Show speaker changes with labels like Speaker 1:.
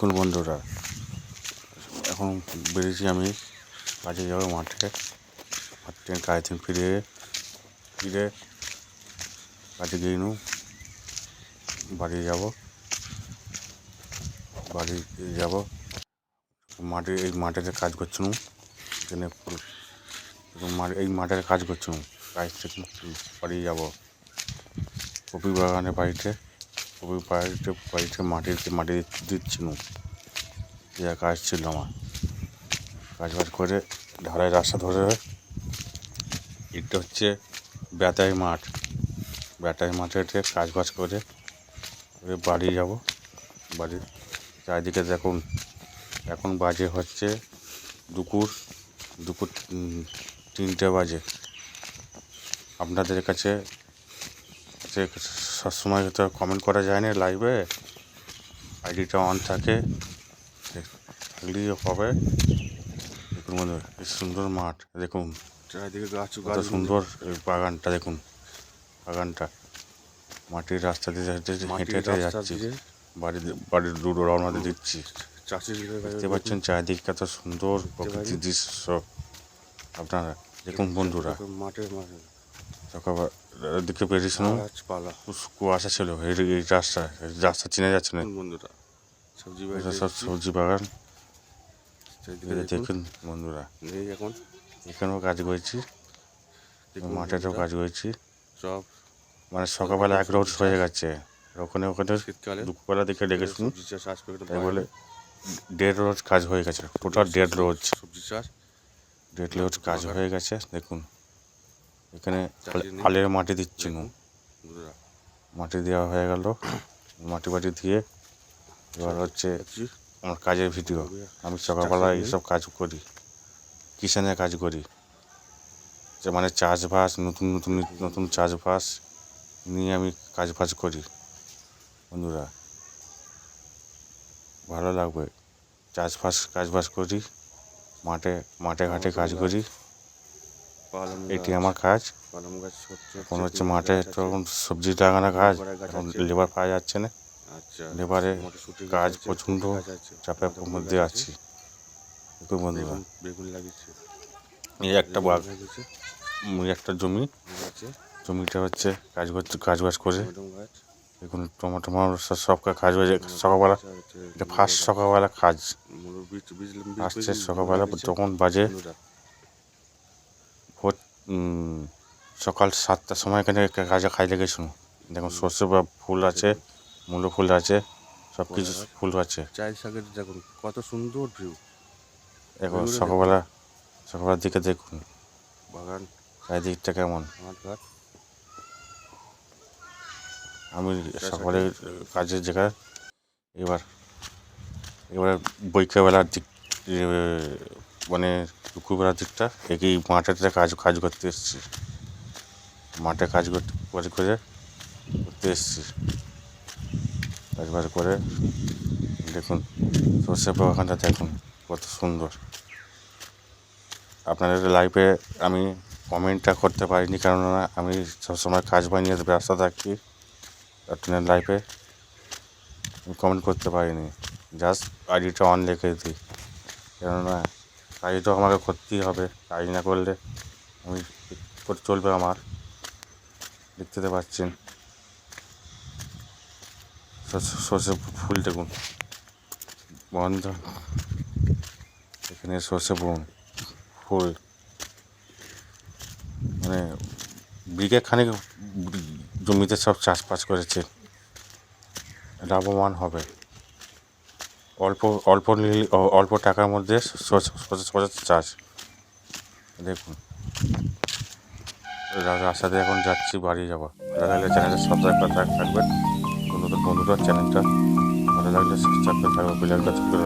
Speaker 1: দেখুন বন্ধুরা এখন বেরিয়েছি আমি কাজে যাব মাঠে মাঠে কাজ থেকে ফিরে ফিরে কাজে গিয়ে নু বাড়ি যাব। বাড়ি যাব। মাঠে, এই মাঠেতে কাজ করছিলাম এখানে মাঠে, এই মাঠের কাজ করছিলাম কাজ থেকে বাড়ি যাব। কপি বাগানের বাড়িতে। কপি বাড়িতে বাড়িতে মাটি মাটি দিচ্ছিলাম যা কাজ ছিল আমার। কাজ বাজ করে ঢালাই রাস্তা ধরে এটা হচ্ছে বেতাই মাঠ। বেতাই মাঠেতে কাজ বাজ করে বাড়ি যাব। বাড়ির চারিদিকে দেখুন। এখন বাজে হচ্ছে দুপুর দুপুর তিনটে বাজে। আপনাদের কাছে যে সবসময় তো কমেন্ট করা যায় না লাইভে আইডিটা অন থাকে। থাকলেই হবে। দেখুন বন্ধুরা কি সুন্দর মাঠ দেখুন।
Speaker 2: চারিদিকে গাছ
Speaker 1: কত সুন্দর বাগানটা দেখুন। বাগানটা। মাটির রাস্তা দিয়ে হেঁটে হেঁটে যাচ্ছি। বাড়ি বাড়ির দুটো রওনা দিয়ে দিচ্ছি। দেখতে পাচ্ছেন চারিদিকে কত সুন্দর প্রকৃতির দৃশ্য। আপনারা দেখুন বন্ধুরা।
Speaker 2: মাঠে মাঠে
Speaker 1: সকালবেলার দিকে বেরিয়েছিলাম
Speaker 2: গাছপালা
Speaker 1: কুয়াশা ছিল এই এই রাস্তা রাস্তা চিনে যাচ্ছে না
Speaker 2: বন্ধুরা সবজি বাড়ি
Speaker 1: সব সবজি বাগান।
Speaker 2: দেখুন।
Speaker 1: বন্ধুরা।
Speaker 2: এখন।
Speaker 1: এখানেও কাজ করেছি। মাঠেতেও কাজ করেছি।
Speaker 2: সব
Speaker 1: মানে সকালবেলা এক রোড হয়ে গেছে। ওখানে ওখানে
Speaker 2: শীতকালে
Speaker 1: দুপুরবেলা
Speaker 2: দেখে ডেকে আসবে
Speaker 1: তাই বলে দেড় রোজ কাজ হয়ে গেছে টোটাল দেড় রোজ।
Speaker 2: সবজি চাষ।
Speaker 1: দেড় রোজ কাজ হয়ে গেছে দেখুন। এখানে আল- আলের মাটি
Speaker 2: বন্ধুরা
Speaker 1: মাটি দেওয়া হয়ে গেল। মাটি বাটি দিয়ে এবার হচ্ছে আমার কাজের ভিডিও আমি সকালবেলা এইসব কাজ করি। কিষানের কাজ করি। যে মানে চাষবাস নতুন নতুন নতুন চাষবাস নিয়ে আমি কাজ বাজ করি। বন্ধুরা ভালো লাগবে। চাষবাস কাজবাজ করি। মাঠে মাঠে ঘাটে কাজ করি। এটি আমার কাজ।
Speaker 2: পালং গাছ হচ্ছে
Speaker 1: এখন হচ্ছে মাঠে তখন সবজি লাগানো কাজ। এখন লেবার পাওয়া যাচ্ছে না।
Speaker 2: আচ্ছা
Speaker 1: লেবারে কাজ প্রচণ্ড চাপের মধ্যে আছি। বন্ধুরা
Speaker 2: বেগুন বেগুন লাগিয়েছে।
Speaker 1: এই একটা বাগ উম, একটা জমি। জমিটা হচ্ছে কাজ কাজ বাজ করে। এখন টমাটো সব কাজ বাজ সকালবেলা
Speaker 2: আচ্ছা,
Speaker 1: এটা ফার্স্ট সকালবেলা কাজ। আসছে সকালবেলা। তখন বাজে সকাল সাতটার সময় এখানে কাজে কাজ লেগেছিল দেখুন সর্ষে বা ফুল আছে মূলো ফুল আছে সব কিছু ফুল আছে।
Speaker 2: চায়ের দেখুন কত সুন্দর ভিউ
Speaker 1: এখন সকালবেলা সকালবেলার দিকে দেখুন
Speaker 2: বাগান।
Speaker 1: চারিদিকটা কেমন? আমি সকালে কাজের জায়গায় এবার এবার বৈকালবেলার দিক মানে দুপুরবেলার দিকটা এই মাঠেতে কাজ কাজ করতে এসেছি। মাঠে কাজ করতে কাজ করে করতে এসেছি। কাজ বাজ করে দেখুন সর্ষে বাগানটা দেখুন, কত সুন্দর। আপনাদের লাইফে আমি কমেন্টটা করতে পারিনি, কেননা আমি সবসময় কাজ বানিয়ে ব্যস্ত থাকি। আপনার লাইফে কমেন্ট করতে পারিনি। জাস্ট আইডিটা অন লিখে দিই। কেননা কাজ তো আমাকে করতেই হবে কাজ না করলে আমি করে চলবে আমার। দেখতে তো পাচ্ছেন। সর্ষে- ফুল দেখুন। বন্ধ। এখানে সর্ষে বুন ফুল। মানে বিঘে খানিক জমিতে সব চাষবাস করেছে। লাভবান হবে। অল্প অল্প অল্প টাকার মধ্যে সরষে চাষ। দেখুন। রাস্তাতে এখন যাচ্ছি, বাড়ি যাব। ভালো লাগলে চ্যানেলটা সাবস্ক্রাইব করে থাকবেন। বন্ধুদের বন্ধুরা চ্যানেলটা ভালো লাগলে সাবস্ক্রাইব করে থাকবে